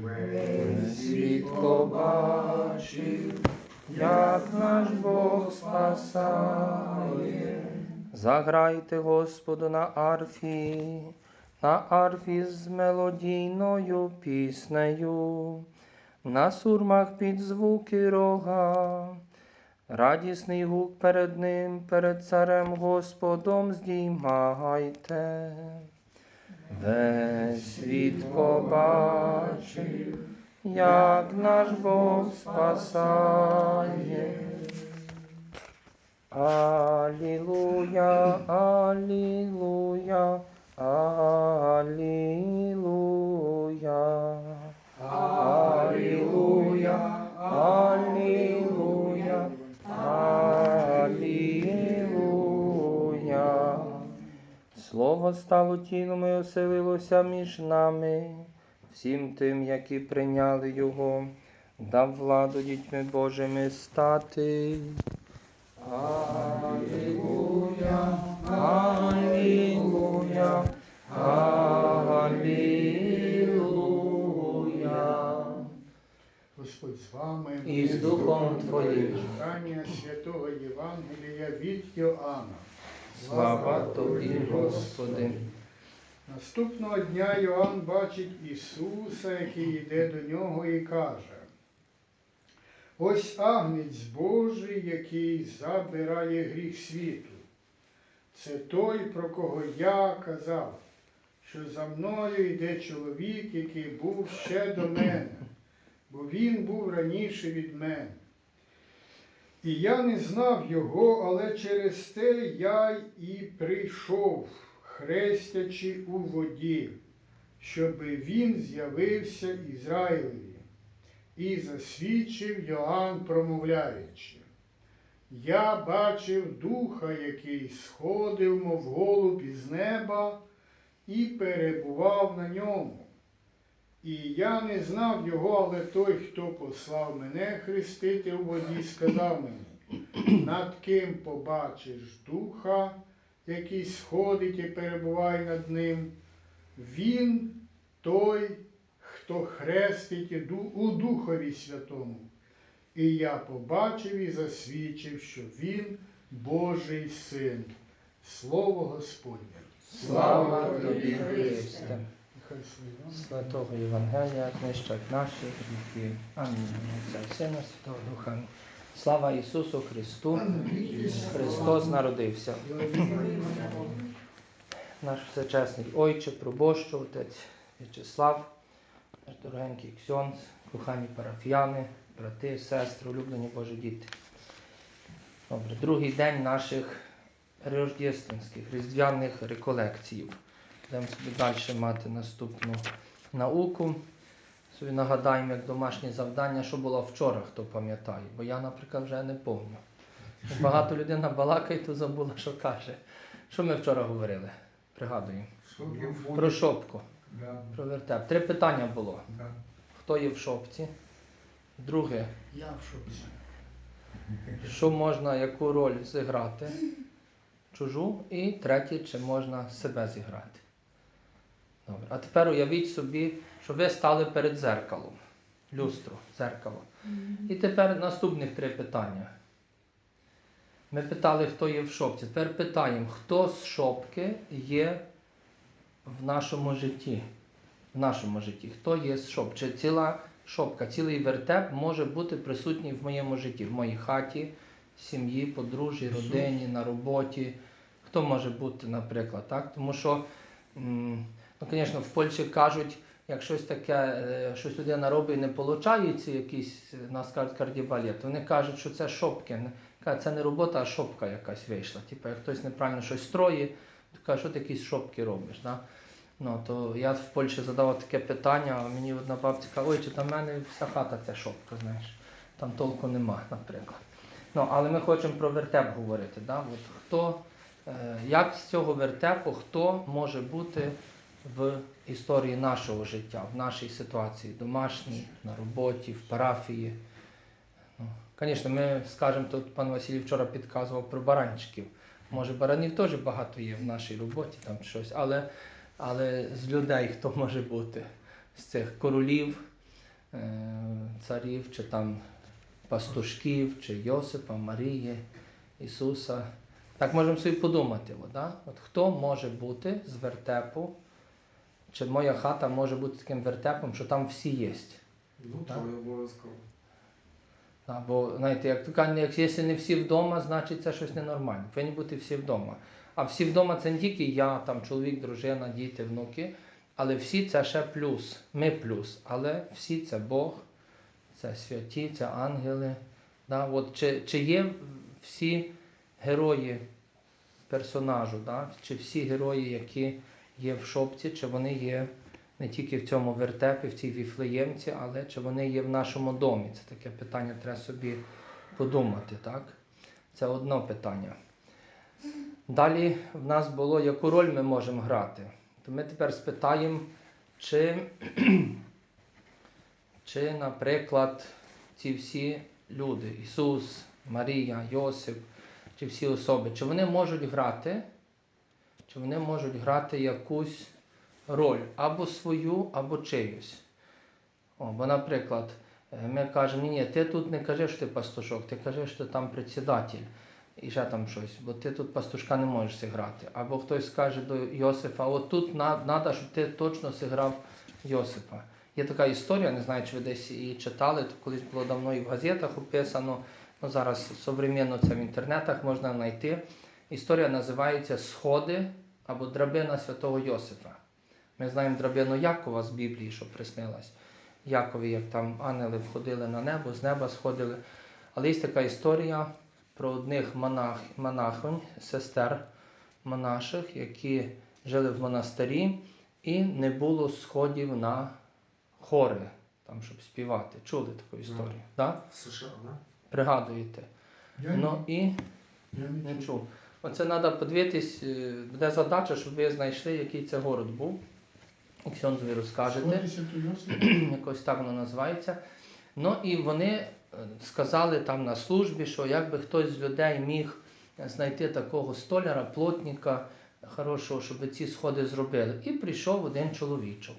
Весь світ побачив, як наш Бог спасає. Заграйте Господу на арфі, на арфі з мелодійною піснею, на сурмах під звуки рога. Радісний гук перед ним, перед царем Господом здіймайте. Весь світ побачив, як наш Бог спасає. Алілуя, алілуя, алілуя. Алілуя, алілуя, Слово стало тілом і оселилося між нами, всім тим, які прийняли його, дав владу дітьми Божими стати. Алілуя, алілуя, алілуя. Господь з вами І з Духом Твоїм. Читання святого Євангелія від Йоанна. Слава тобі, Господи. Наступного дня Йоанн бачить Ісуса, який йде до нього і каже: Ось агнець Божий, який забирає гріх світу. Це той, про кого я казав, що за мною йде чоловік, який був ще до мене, бо він був раніше від мене. І я не знав його, але через те я і прийшов, хрестячи у воді, щоби він з'явився Ізраїлеві. І засвідчив Йоанн, промовляючи. Я бачив духа, який сходив, мов голуб із неба, і перебував на ньому. І я не знав його, але той, хто послав мене хрестити у воді, сказав мені, над ким побачиш духа, який сходить і перебуває над ним, він той, хто хрестить у Духові Святому. І я побачив і засвідчив, що він Божий син. Слово Господнє. Слава тобі, Христе. Святого Євангелія знищать наші гріхи. Амінь. Сина, Святого Духа. Слава Ісусу Христу! Христос народився. Наш всечесний Ойче, пробощу, отець В'ячеслав, наш дорогенький Ксьонц, кохані парафіяни, брати, сестри, улюблені Божі діти. Добре, другий день наших рождественських, різдвяних реколекцій. Будемо собі далі мати наступну науку. Собі нагадаємо, як домашнє завдання, що було вчора, хто пам'ятає. Бо я, наприклад, вже не пам'ятаю. Багато людей балакає, то забула, що каже. Що ми вчора говорили? Пригадуємо. Про шопку, про вертеп. Три питання було. Хто є в шопці? Друге, Я в шоці. що можна, яку роль зіграти? Чужу. І третє, чи можна себе зіграти. Добре. А тепер уявіть собі, що ви стали перед зеркалом. Люстро, зеркало. І тепер наступних три питання. Ми питали, хто є в шопці. Тепер питаємо, хто з шопки є в нашому житті. В нашому житті. Хто є з шоп? Чи ціла шопка, цілий вертеп може бути присутній в моєму житті, в моїй хаті, сім'ї, подружжі, родині, на роботі. Хто може бути, наприклад, так? Тому що, м, ну, звісно, в Польщі кажуть, як щось таке, е, щось людина робить не получається, якийсь, е, нас кажуть, кардібалет, вони кажуть, що це шопки. Це не робота, а шопка якась вийшла. Типу, як хтось неправильно щось строїть, то каже, що ти якісь шопки робиш. Да? Ну, то я в Польщі задавав таке питання, а мені одна бабця каже, ой, чи там в мене вся хата це шопка, знаєш. Там толку нема, наприклад. Ну, але ми хочемо про вертеп говорити. Да? От хто, е, як з цього вертепу, хто може бути в історії нашого життя, в нашій ситуації, домашній, на роботі, в парафії. Ну, Звісно, ми скажемо, тут пан Василій вчора підказував про баранчиків. Може, баранів теж багато є в нашій роботі, там щось, але, але з людей хто може бути? з цих королів, е, царів, чи там пастушків, чи Йосипа, Марії, Ісуса. Так можемо собі подумати, от, да? от хто може бути з вертепу, чи моя хата може бути таким вертепом, що там всі є. Ну, Так. обов'язково. Бо, знаєте, як то кажуть, як- якщо не всі вдома, значить це щось ненормальне. Повинні бути всі вдома. А всі вдома це не тільки я, там чоловік, дружина, діти, внуки, але всі це ще плюс. Ми плюс. Але всі це Бог, це святі, це ангели. Да? От, чи, чи є всі герої персонажу, да? чи всі герої, які є в шопці, чи вони є не тільки в цьому вертепі, в цій віфлеємці, але чи вони є в нашому домі? Це таке питання, треба собі подумати, так? Це одне питання. Далі в нас було, яку роль ми можемо грати. То ми тепер спитаємо, чи, чи, наприклад, ці всі люди, Ісус, Марія, Йосип, чи всі особи, чи вони можуть грати, чи вони можуть грати якусь роль або свою, або чиюсь. О, бо, наприклад, е, ми кажемо, ні, ти тут не кажи, що ти пастушок, ти кажи, що ти там председатель. І ще там щось, бо ти тут пастушка не можеш зіграти. Або хтось скаже до Йосифа, от тут треба, щоб ти точно зіграв Йосипа. Є така історія, не знаю, чи ви десь її читали, то колись було давно і в газетах описано, ну зараз современно це в інтернетах можна знайти. Історія називається Сходи або драбина святого Йосифа. Ми знаємо драбину Якова з Біблії, що приснилась. Якові, як там ангели входили на небо, з неба сходили. Але є така історія про одних монах, монахинь, сестер монаших, які жили в монастирі, і не було сходів на хори, там, щоб співати. Чули таку історію? Да? США, да? Пригадуєте? Я, Ну і я не не чув. Оце треба подивитись, е, буде задача, щоб ви знайшли, який це город був. Ксьонзові розкажете. Йосип. якось так воно називається. Ну і вони е, сказали там на службі, що якби хтось з людей міг знайти такого столяра, плотника хорошого, щоб ці сходи зробили. І прийшов один чоловічок.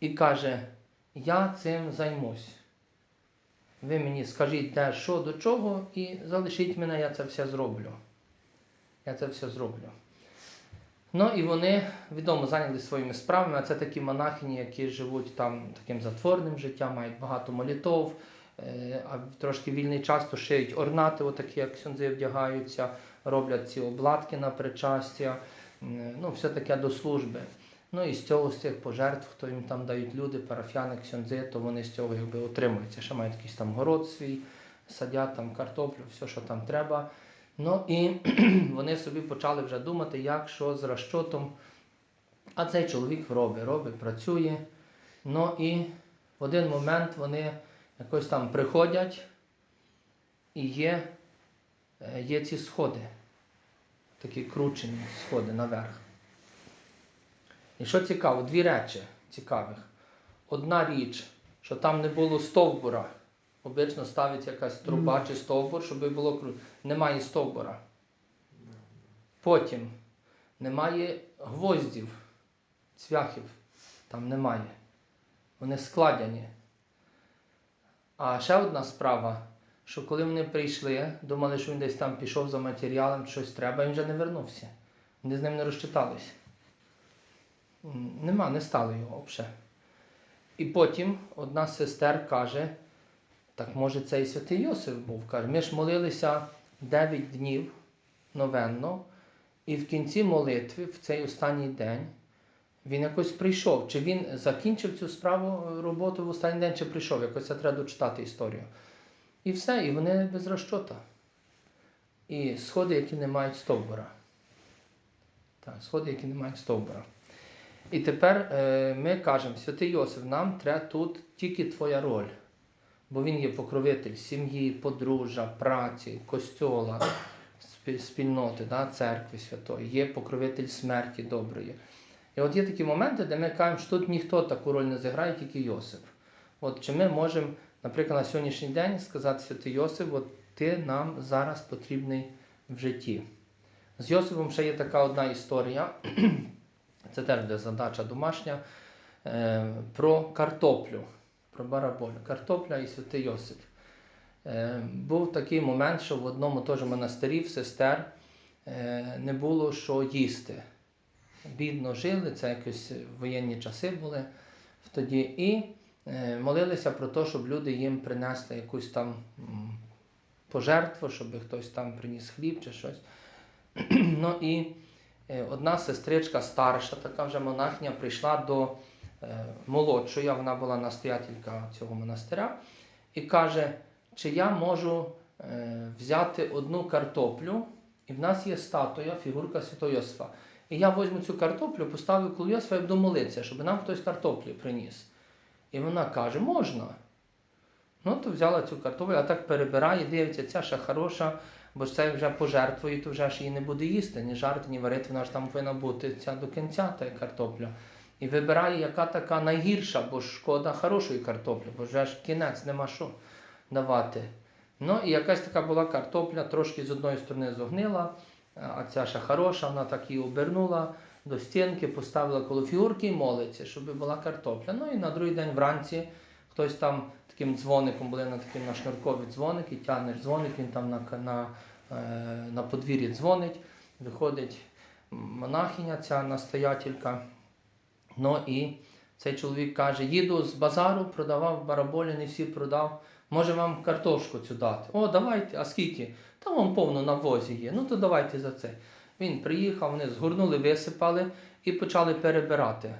І каже: Я цим займусь. Ви мені скажіть, де що до чого, і залишіть мене, я це все зроблю. Я це все зроблю. Ну і вони відомо зайнялися своїми справами, а це такі монахині, які живуть там таким затворним життям, мають багато молитов, е, а трошки вільний час то шиють орнати, отакі, як сюнзи вдягаються, роблять ці обладки на причастя, ну, все таке до служби. Ну і з цього, з цих пожертв, хто їм там дають люди, парафіяни, ксьонзи, то вони з цього якби отримуються. Ще мають якийсь там город свій, садять там картоплю, все, що там треба. Ну і вони собі почали вже думати, як що з розчотом. А цей чоловік робить, робить, працює. Ну і в один момент вони якось там приходять і є, е, є ці сходи, такі кручені сходи наверх. І що цікаво, дві речі цікавих. Одна річ, що там не було стовбура. Обично ставиться якась труба чи стовбур, щоб було круто. Немає стовбура. Потім немає гвоздів, цвяхів. Там немає. Вони складені. А ще одна справа, що коли вони прийшли, думали, що він десь там пішов за матеріалом, щось треба, він вже не вернувся. Вони з ним не розчиталися. Нема, не стало його взагалі. І потім одна з сестер каже, так може це і святий Йосиф був. Каже, ми ж молилися 9 днів новенно, і в кінці молитви, в цей останній день, він якось прийшов. Чи він закінчив цю справу роботу в останній день, чи прийшов? Якось це треба дочитати історію. І все, і вони без розчота. І сходи, які не мають стовбура. Так, сходи, які не мають стовбура. І тепер е, ми кажемо, святий Йосиф, нам треба тут тільки твоя роль. Бо він є покровитель сім'ї, подружжя, праці, костьола, спільноти, да, церкви святої, є покровитель смерті доброї. І от є такі моменти, де ми кажемо, що тут ніхто таку роль не зіграє, тільки Йосип. От чи ми можемо, наприклад, на сьогоднішній день сказати святий Йосип, от ти нам зараз потрібний в житті. З Йосипом ще є така одна історія, це теж буде задача домашня. е, про картоплю, про бараболю. Картопля і святий Йосип. Е, був такий момент, що в одному теж монастирі в сестер е, не було що їсти. Бідно жили, це якось воєнні часи були тоді. І молилися про те, щоб люди їм принесли якусь там пожертву, щоб хтось там приніс хліб чи щось. ну і одна сестричка старша, така вже монахиня, прийшла до е, молодшої, вона була настоятелька цього монастиря, і каже, чи я можу е, взяти одну картоплю, і в нас є статуя, фігурка Святого Йосифа. І я візьму цю картоплю, поставлю коло Йосифа і буду молитися, щоб нам хтось картоплі приніс. І вона каже, можна. Ну, то взяла цю картоплю, а так перебирає, дивиться, ця ще хороша, бо це вже пожертвує, то вже ж її не буде їсти, ні жарти, ні варити, вона ж там повинна бути ця до кінця та картопля. І вибирає, яка така найгірша, бо шкода хорошої картоплі, бо вже ж кінець нема що давати. Ну і якась така була картопля, трошки з одної сторони зогнила, а ця ще хороша, вона так її обернула до стінки, поставила коло фігурки і молиться, щоб була картопля. Ну і на другий день вранці хтось там таким дзвоником, були на таким на шнуркові дзвоник, і тягнеш дзвоник, він там на, на, е, на подвір'ї дзвонить, виходить монахиня, ця настоятелька. Ну і цей чоловік каже: їду з базару, продавав бараболі, не всі продав. Може вам картошку цю дати? О, давайте, а скільки? Та вам повно на возі є. Ну то давайте за це. Він приїхав, вони згорнули, висипали і почали перебирати.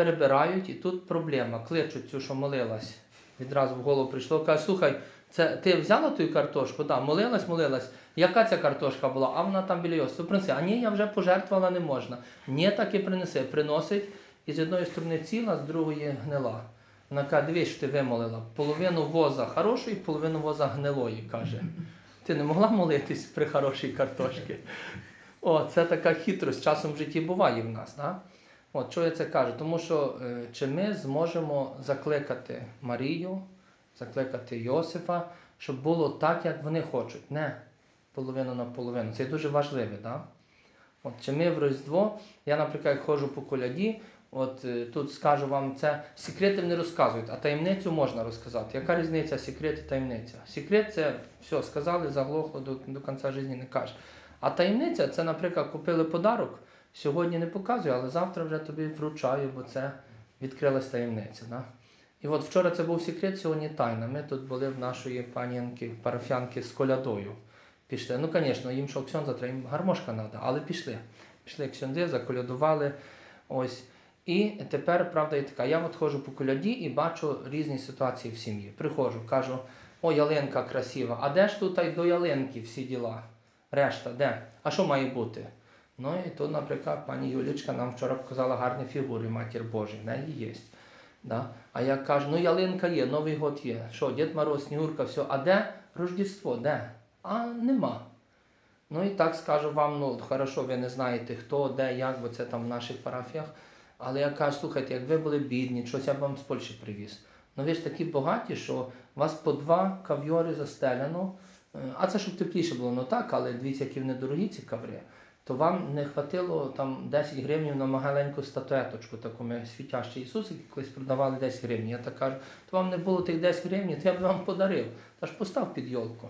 Перебирають, і тут проблема. Кличуть цю, що молилась. Відразу в голову прийшло. Каже, слухай, це ти взяла ту картошку? Да, молилась, молилась. Яка ця картошка була? А вона там біля Йосифа. Принеси. А ні, я вже пожертвувала, не можна. Ні, так і принеси. Приносить, і з одної сторони ціла, з другої гнила. Вона каже, дивись, ти вимолила. Половину воза хорошої, половину воза гнилої, каже. Ти не могла молитись при хорошій картошці? О, це така хитрость, часом в житті буває в нас. Да? От, що я це кажу? Тому що е, чи ми зможемо закликати Марію, закликати Йосифа, щоб було так, як вони хочуть, не половину на половину. Це дуже важливо. Да? От, чи ми в Різдво, я, наприклад, ходжу по коляді, от е, тут скажу вам це, секрети не розказують, а таємницю можна розказати. Яка різниця секрет і таємниця? Секрет це все, сказали, заглохло, до, до кінця життя не кажеш. А таємниця це, наприклад, купили подарок, сьогодні не показую, але завтра вже тобі вручаю, бо це відкрилась таємниця. Да? І от вчора це був секрет, сьогодні тайна. Ми тут були в нашої панянки, парафіянки з колядою. Пішли. Ну, звісно, їм що ксьонза, треба їм гармошка треба, але пішли. Пішли ксьонзи, заколядували. Ось. І тепер, правда, є така, я от ходжу по коляді і бачу різні ситуації в сім'ї. Приходжу, кажу, о, ялинка красива, а де ж тут до ялинки всі діла? Решта, де? А що має бути? Ну і тут, наприклад, пані Юлічка нам вчора показала гарні фігури Матір Божої, в неї є. Да? А я кажу, ну ялинка є, Новий год є. Що, Дід Мороз, Снігурка, все. А де Рождество? Де? А нема. Ну і так скажу вам, ну хорошо, ви не знаєте хто, де, як, бо це там в наших парафіях. Але я кажу, слухайте, як ви були бідні, щось я б вам з Польщі привіз. Ну ви ж такі багаті, що у вас по два кав'йори застеляно. Е, А це щоб тепліше було, ну так, але дивіться, які вони дорогі ці каври. То вам не хватило там 10 гривень на маленьку статуеточку, таку ми світящий Ісус, який колись продавали 10 гривень. Я так кажу, то вам не було тих 10 гривень, то я б вам подарив. Та ж постав під йолку.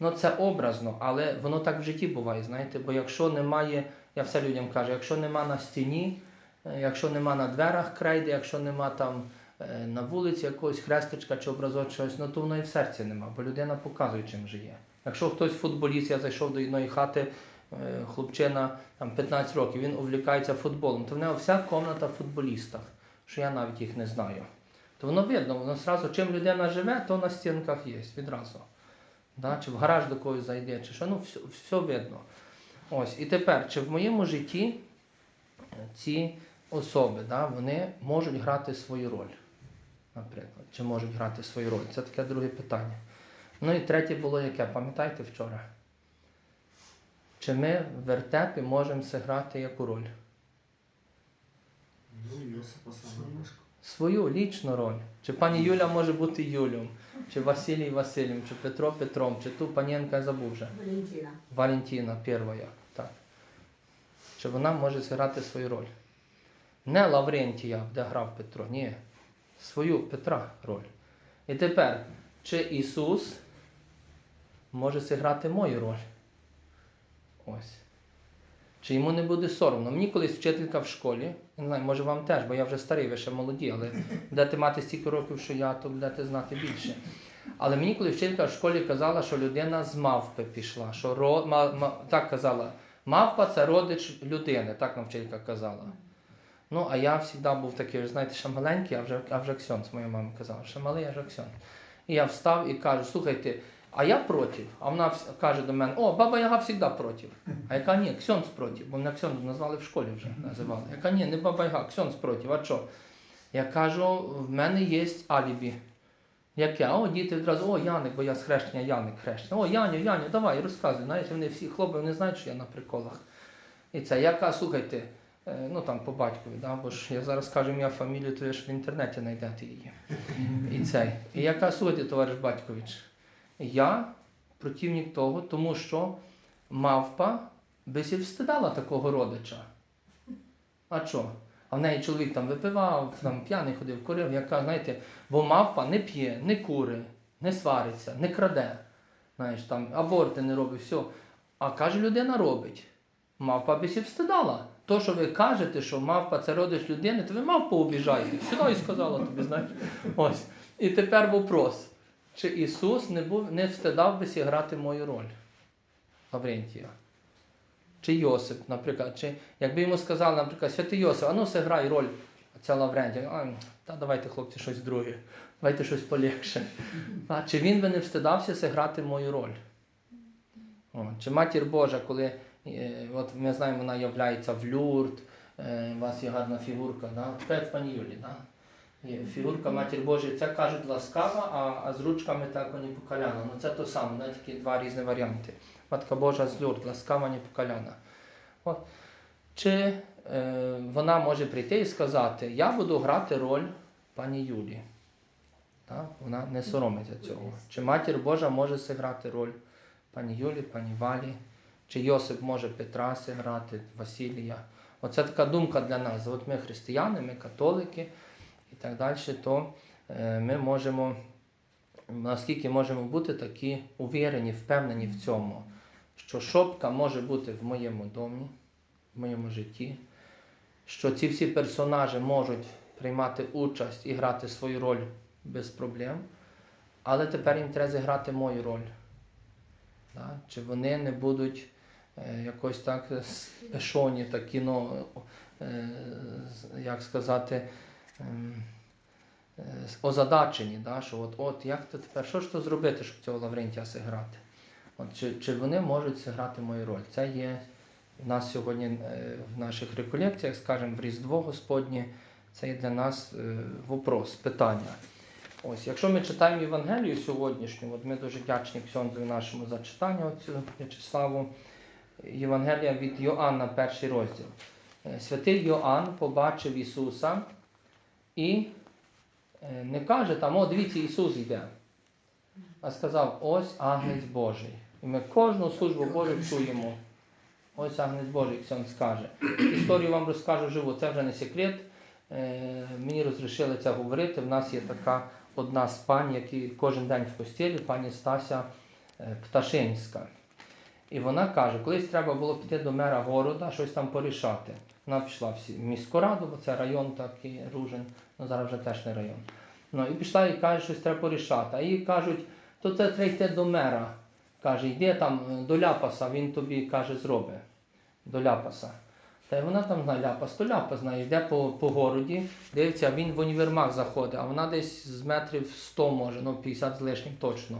Ну це образно, але воно так в житті буває, знаєте, бо якщо немає, я все людям кажу, якщо нема на стіні, е, якщо нема на дверах крейди, якщо нема там е, на вулиці якогось хрестичка чи образок чогось, ну то воно і в серці нема, бо людина показує, чим живе. Якщо хтось футболіст, я зайшов до одної хати, хлопчина там 15 років, він увлікається футболом, то в нього вся комната в футболістах, що я навіть їх не знаю. То воно видно, воно зразу, чим людина живе, то на стінках є відразу. Да? Чи в гараж до когось зайде, чи що, ну все, все видно. Ось. І тепер, чи в моєму житті е, ці особи, да, вони можуть грати свою роль, наприклад, чи можуть грати свою роль? Це таке друге питання. Ну і третє було яке, пам'ятаєте вчора? Чи ми в вертепі можемо зіграти яку роль? Ну. Свою лічну роль. Чи пані Юля може бути Юлієм, чи Василій Василієм, чи Петро Петром, чи ту панінка я забув вже. Валентина. Валентина перша, так. Чи вона може зіграти свою роль? Не Лаврентія, де грав Петро, ні. Свою Петра роль. І тепер, чи Ісус може зіграти мою роль? Ось. Чи йому не буде соромно? Мені колись вчителька в школі, не знаю, може вам теж, бо я вже старий, ви ще молоді, але будете мати стільки років, що я, то будете знати більше. Але мені коли вчителька в школі казала, що людина з мавпи пішла, що ро, ма, ма, так казала, мавпа це родич людини, так нам вчителька казала. Ну, а я завжди був такий, знаєте, ще маленький, а вже, а вже ксьонц, моя мама казала, що малий, а вже ксьонц. І я встав і кажу, слухайте, а я проти. А вона каже до мене, о, баба Яга завжди проти. А яка ні, ксьонц проти, бо мене ксьонц назвали в школі вже, називали. Яка ні, не баба Яга, ксьонц проти, а що? Я кажу, в мене є алібі. Яке? О, діти одразу, о, Яник, бо я з хрещення Яник хрещення. О, Яню, Яню, давай, розказуй. Знаєте, вони всі хлопці вони знають, що я на приколах. І це, я кажу, слухайте, е, ну там по батькові, да, бо ж я зараз кажу ім'я фамілію, то ви ж в інтернеті знайдете її. І цей. І я кажу, слухайте, товариш Батькович, я противник того, тому що мавпа би сі встидала такого родича. А що? А в неї чоловік там випивав, там п'яний ходив, курив, яка, знаєте, бо мавпа не п'є, не кури, не свариться, не краде. Знаєш, там аборти не робить, все. А каже, людина робить. Мавпа би сі встидала. То, що ви кажете, що мавпа це родич людини, то ви мавпу обіжаєте. Сюди і сказала тобі, знаєш. Ось. І тепер вопрос. Чи Ісус не, був, не встидав би сі грати мою роль? Лаврентія. Чи Йосип, наприклад, чи якби йому сказали, наприклад, святий Йосип, а ну грай роль ця Лаврентія. Та давайте, хлопці, щось друге, давайте щось полегше. А, чи він би не встидався зіграти мою роль? О, чи матір Божа, коли е, от ми знаємо, вона являється в люрт, е, у вас є гарна фігурка, да? пані Юлі, да? Є фігурка Матір Божої, це кажуть ласкава, а, а з ручками так не покаляна. Ну це то саме, да? тільки два різні варіанти. Матка Божа з люрт, ласкава не покаляна. От. Чи е, вона може прийти і сказати, я буду грати роль пані Юлі. Так? Вона не соромиться цього. Чи матір Божа може зіграти роль пані Юлі, пані Валі, чи Йосип може Петра зіграти, Василія. Оце така думка для нас. От ми християни, ми католики і так далі, то е, ми можемо, наскільки можемо бути такі увірені, впевнені в цьому, що шопка може бути в моєму домі, в моєму житті, що ці всі персонажі можуть приймати участь і грати свою роль без проблем, але тепер їм треба зіграти мою роль. Да? Чи вони не будуть е, якось так спешоні, такі, ну, е, як сказати, озадачені, да? що от, от як то тепер, що ж то зробити, щоб цього Лаврентія зіграти? От, чи, чи вони можуть зіграти мою роль? Це є в нас сьогодні е, в наших реколекціях, скажімо, в Різдво Господнє, це є для нас е, вопрос, питання. Ось, якщо ми читаємо Євангелію сьогоднішню, от ми дуже вдячні Ксьонзу нашому за читання оцю В'ячеславу. Євангелія від Йоанна, перший розділ. Е, Святий Йоанн побачив Ісуса і е, не каже там, о, дивіться, Ісус йде. А сказав, ось Агнець Божий. І ми кожну службу Божу чуємо. Ось Агнець Божий, Ксьон скаже. Історію вам розкажу живу, це вже не секрет. Е, Мені розрішили це говорити. В нас є така одна з пань, які кожен день в постілі, пані Стася е, Пташинська. І вона каже, колись треба було піти до мера города, щось там порішати. Вона пішла в міську раду, бо це район такий Ружин, ну зараз вже теж не район. Ну і пішла і каже, щось треба порішати. А їй кажуть, то це треба йти до мера. Каже, йди там е, до Ляпаса, він тобі каже, зроби. До Ляпаса. Та й вона там знає ляпас, то ляпас знає, йде по, по городі, дивиться, він в універмаг заходить, а вона десь з метрів 100 може, ну 50 з лишнім точно.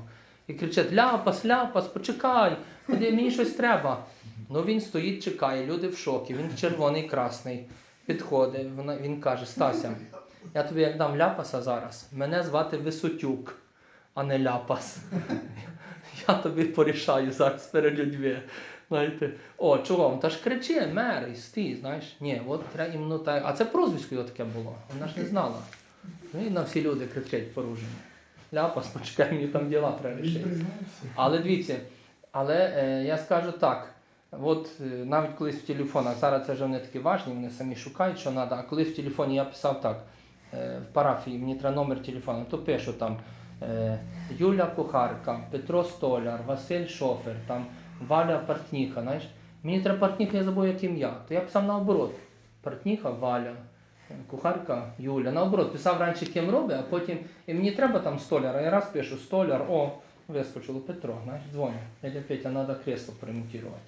І кричить: Ляпас, ляпас, почекай, ходи, мені щось треба. Ну він стоїть, чекає, люди в шокі, він червоний, красний. Підходить, він каже, Стася, я тобі як дам ляпаса зараз, мене звати Висотюк, а не ляпас. Я тобі порішаю зараз перед людьми. Знаєте, о, чого? Та ж кричи, мер, і знаєш. Ні, от треба іменно так. А це прозвисько його таке було. Вона ж не знала. Ну і на всі люди кричать поружені. Ляпас, почекай, мені там діла треба рішити. Але дивіться, але е, я скажу так: От е, навіть колись в телефонах, зараз це вже вони такі важні, вони самі шукають, що треба, а колись в телефоні я писав так, е, в парафії, мені треба номер телефону, то пишу там е, Юля Кухарка, Петро Столяр, Василь Шофер, там Валя Партніха, знаєш. Мені треба партніха, я забув як ім'я. То я писав наоборот. Партніха Валя, кухарка Юля. Наоборот, писав раніше ким робить, а потім. І мені треба там столяр, а я раз пишу столяр, о, вискочило Петро, знаєш, дзвоню. Дядя Петя, треба кресло поремонтувати.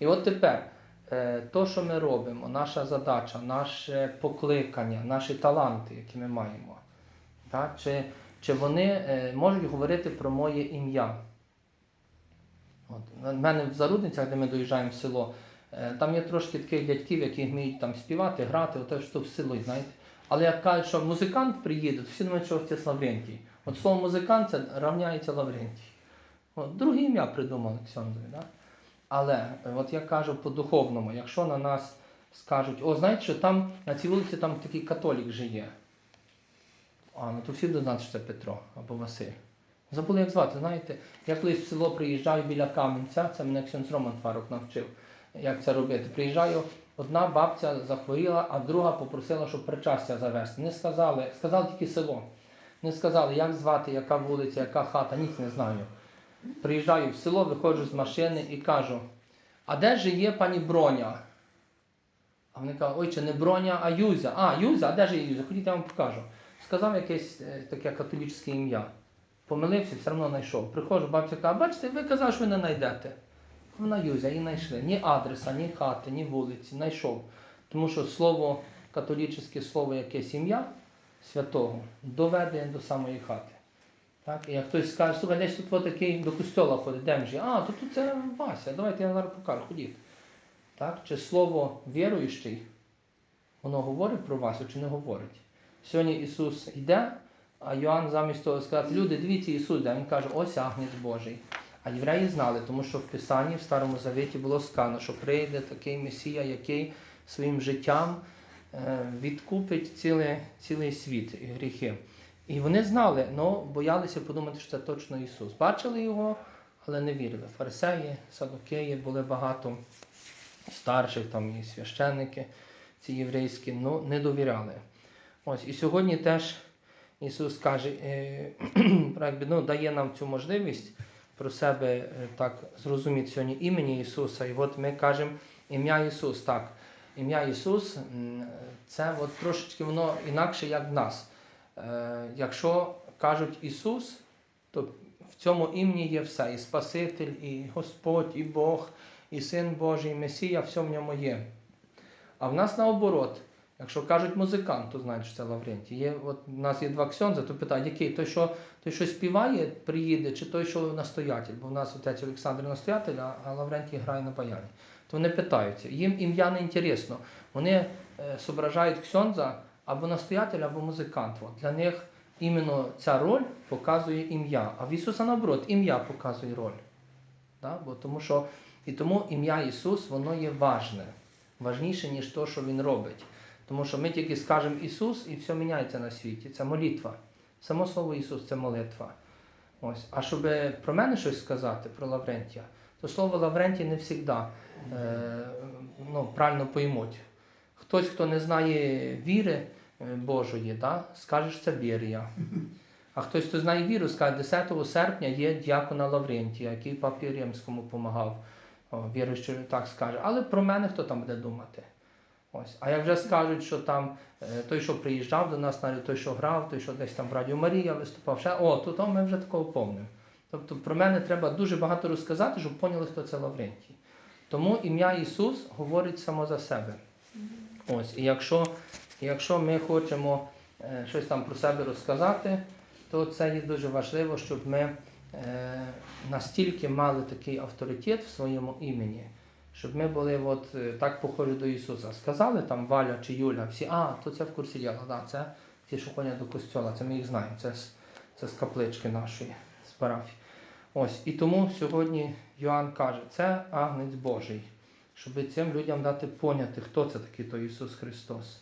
І от тепер, е, то, що ми робимо, наша задача, наше покликання, наші таланти, які ми маємо, так? Чи, чи вони е, можуть говорити про моє ім'я? От. У мене в Зарудницях, де ми доїжджаємо в село, там є трошки таких дядьків, які вміють там співати, грати, оте що в село, знаєте. Але як кажуть, що музикант приїде, то всі думають, що отець Лаврентій. От слово музикант це равняється Лаврентій. От, друге ім'я придумали Ксьондові. Да? Але е, от я кажу по-духовному, якщо на нас скажуть, о, знаєте, що там на цій вулиці там такий католік живе. А, ну то всі будуть що це Петро або Василь. Забули, як звати, знаєте, я колись в село приїжджаю біля Кам'янця, це мене Ксьонс Роман Фарок навчив, як це робити. Приїжджаю, одна бабця захворіла, а друга попросила, щоб причастя завести. Не сказали, сказали тільки село. Не сказали, як звати, яка вулиця, яка хата, ніч не знаю. Приїжджаю в село, виходжу з машини і кажу, а де ж є пані Броня? А вони кажуть, ой, чи не Броня, а Юзя. А, Юзя, а де ж є Юзя? Ходіть, я вам покажу. Сказав якесь е, таке католічське ім'я. Помилився, все одно знайшов. Приходжу, бабця каже, бачите, ви казали, що ви не знайдете. Вона Юзя, і знайшли. Ні адреса, ні хати, ні вулиці, знайшов. Тому що слово, католічське слово, якесь ім'я святого, доведе до самої хати. Так? І як хтось скаже, слухай, десь тут такий до костьола ходить, де ж? А, то тут це Вася, давайте я зараз покажу, ходіть. Так? Чи слово віруючий, воно говорить про Васю чи не говорить? Сьогодні Ісус йде, а Йоанн замість того сказати, люди, дивіться Ісус, де він каже, ось Агнець Божий. А євреї знали, тому що в Писанні в Старому Завіті було сказано, що прийде такий Месія, який своїм життям е, відкупить цілий, цілий світ і гріхи. І вони знали, але боялися подумати, що це точно Ісус. Бачили його, але не вірили. Фарисеї, садокеї були багато старших, там і священники ці єврейські, ну не довіряли. Ось і сьогодні теж Ісус каже, е, ну, дає нам цю можливість про себе е, так зрозуміти сьогодні імені Ісуса. І от ми кажемо ім'я Ісус. Так, ім'я Ісус це от трошечки воно інакше, як в нас. Е, якщо кажуть Ісус, то в цьому імені є все. І Спаситель, і Господь, і Бог, і Син Божий, і Месія, все в ньому є. А в нас наоборот. Якщо кажуть музикант, то знають, що це Лаврентій. Є, от, у нас є два ксьонзи, то питають, який той, що, той, що співає, приїде, чи той, що настоятель. Бо в нас отець Олександр настоятель, а, Лаврентій грає на баяні. То вони питаються. Їм ім'я не інтересно. Вони е, зображають ксьонза або настоятель, або музикант. От. Для них іменно ця роль показує ім'я. А в Ісуса наоборот, ім'я показує роль. Да? Бо тому що, і тому ім'я Ісус, воно є важне, важніше, ніж то, що Він робить. Тому що ми тільки скажемо Ісус і все міняється на світі. Це молитва. Само слово Ісус це молитва. Ось. А щоб про мене щось сказати, про Лаврентія, то слово Лаврентій не завжди е, ну, правильно поймуть. Хтось, хто не знає віри е, Божої, да, скаже, що це Берія. А хтось, хто знає віру, скаже, 10 серпня є діакона Лаврентія, який папі Римському допомагав. Віруючи так скаже. Але про мене хто там буде думати? Ось. А як вже скажуть, що там е, той, що приїжджав до нас, навіть той, що грав, той, що десь там в Радіо Марія виступав, ще, о, то, то ми вже такого помнимо. Тобто про мене треба дуже багато розказати, щоб поняли, хто це Лаврентій. Тому ім'я Ісус говорить само за себе. Ось. І якщо, якщо ми хочемо е, щось там про себе розказати, то це є дуже важливо, щоб ми е, настільки мали такий авторитет в своєму імені, щоб ми були от, е, так похожі до Ісуса. Сказали там Валя чи Юля, всі, а, то це в курсі діла, да, це ті, що ходять до костьола, це ми їх знаємо, це це з каплички нашої, з парафії. Ось, і тому сьогодні Йоанн каже, це агнець Божий, щоб цим людям дати поняти, хто це такий той Ісус Христос.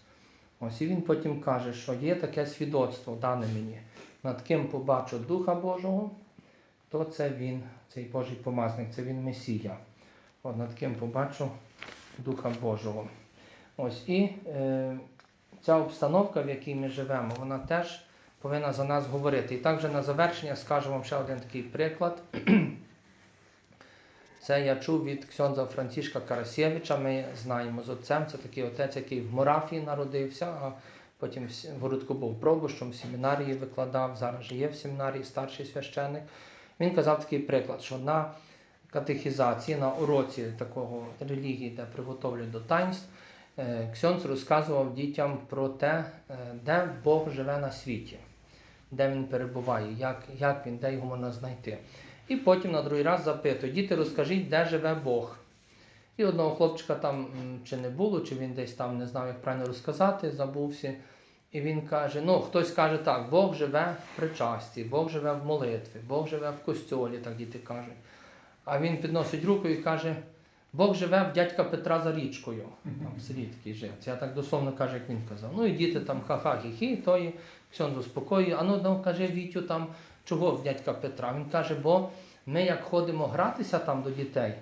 Ось, і він потім каже, що є таке свідоцтво дане мені, над ким побачу Духа Божого, то це Він, цей Божий помазник, це Він Месія. От над ким побачу Духа Божого. Ось і е, ця обстановка, в якій ми живемо, вона теж повинна за нас говорити. І так вже на завершення скажу вам ще один такий приклад. Це я чув від ксьонза Францішка Карасєвича. Ми знаємо з отцем. Це такий отець, який в Морафії народився, а потім в Городку був пробущом, в семінарії викладав, зараз же є в семінарії старший священник. Він казав такий приклад, що на катехізації, на уроці такого релігії, де приготовлюють до таїнств, е, Ксьонц розказував дітям про те, е, де Бог живе на світі, де він перебуває, як, як він, де його можна знайти. І потім на другий раз запитує, діти, розкажіть, де живе Бог. І одного хлопчика там чи не було, чи він десь там не знав, як правильно розказати, забувся. І він каже: ну, хтось каже так, Бог живе в причасті, Бог живе в молитві, Бог живе в костьолі, так діти кажуть. А він підносить руку і каже: Бог живе в дядька Петра за річкою. Там в селі жив. Це я так дословно кажу, як він казав. Ну і діти там ха-ха, хі-хі, тої, Ксьон заспокоює. А ну, ну каже Вітю там, чого в дядька Петра? Він каже, бо ми як ходимо гратися там до дітей,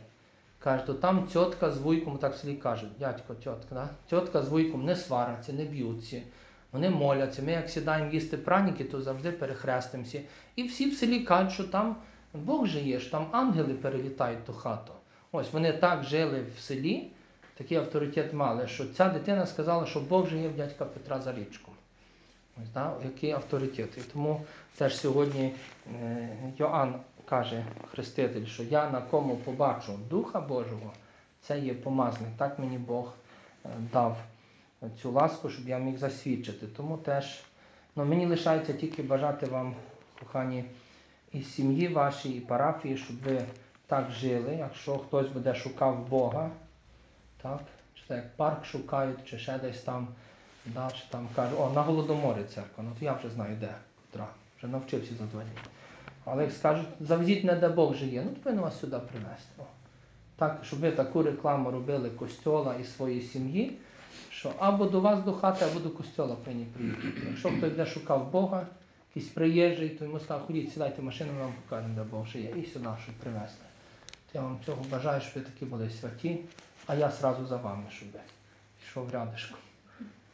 каже, то там тітка з вуйком, так в селі дядько, тітка, да? тітка з вуйком не сваряться, не б'ються. Вони моляться. Ми як сідаємо їсти праніки, то завжди перехрестимося. І всі в селі кажуть, що там Бог же є, що там ангели перелітають ту хату. Ось вони так жили в селі, такий авторитет мали, що ця дитина сказала, що Бог же є в дядька Петра за річком. Ось, да? Який авторитет. І тому теж сьогодні е, Йоанн каже, хреститель, що я на кому побачу Духа Божого, це є помазник. Так мені Бог е, дав цю ласку, щоб я міг засвідчити. Тому теж ну, мені лишається тільки бажати вам, кохані, і сім'ї вашій, і парафії, щоб ви так жили, якщо хтось буде шукав Бога, так? чи це як парк шукають, чи ще десь там, да, чи там кажуть, о, на Голодоморі церква, ну то я вже знаю де, котра, вже навчився за два дні. Але як скажуть, завезіть мене, де Бог живе, ну то повинен вас сюди привезти. О. Так, щоб ви таку рекламу робили костьола і своєї сім'ї, що або до вас до хати, або до костьола повинні приїхати. Якщо хтось де шукав Бога, якийсь приїжджий, то йому сказав, ходіть, сідайте в машину, ми вам покажемо, де Бог живе. І сюди, щоб привезли. То я вам цього бажаю, щоб ви такі були святі, а я сразу за вами, щоб ви йшов рядишком.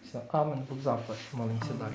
Все, амен, Бог заплатить, молимося далі.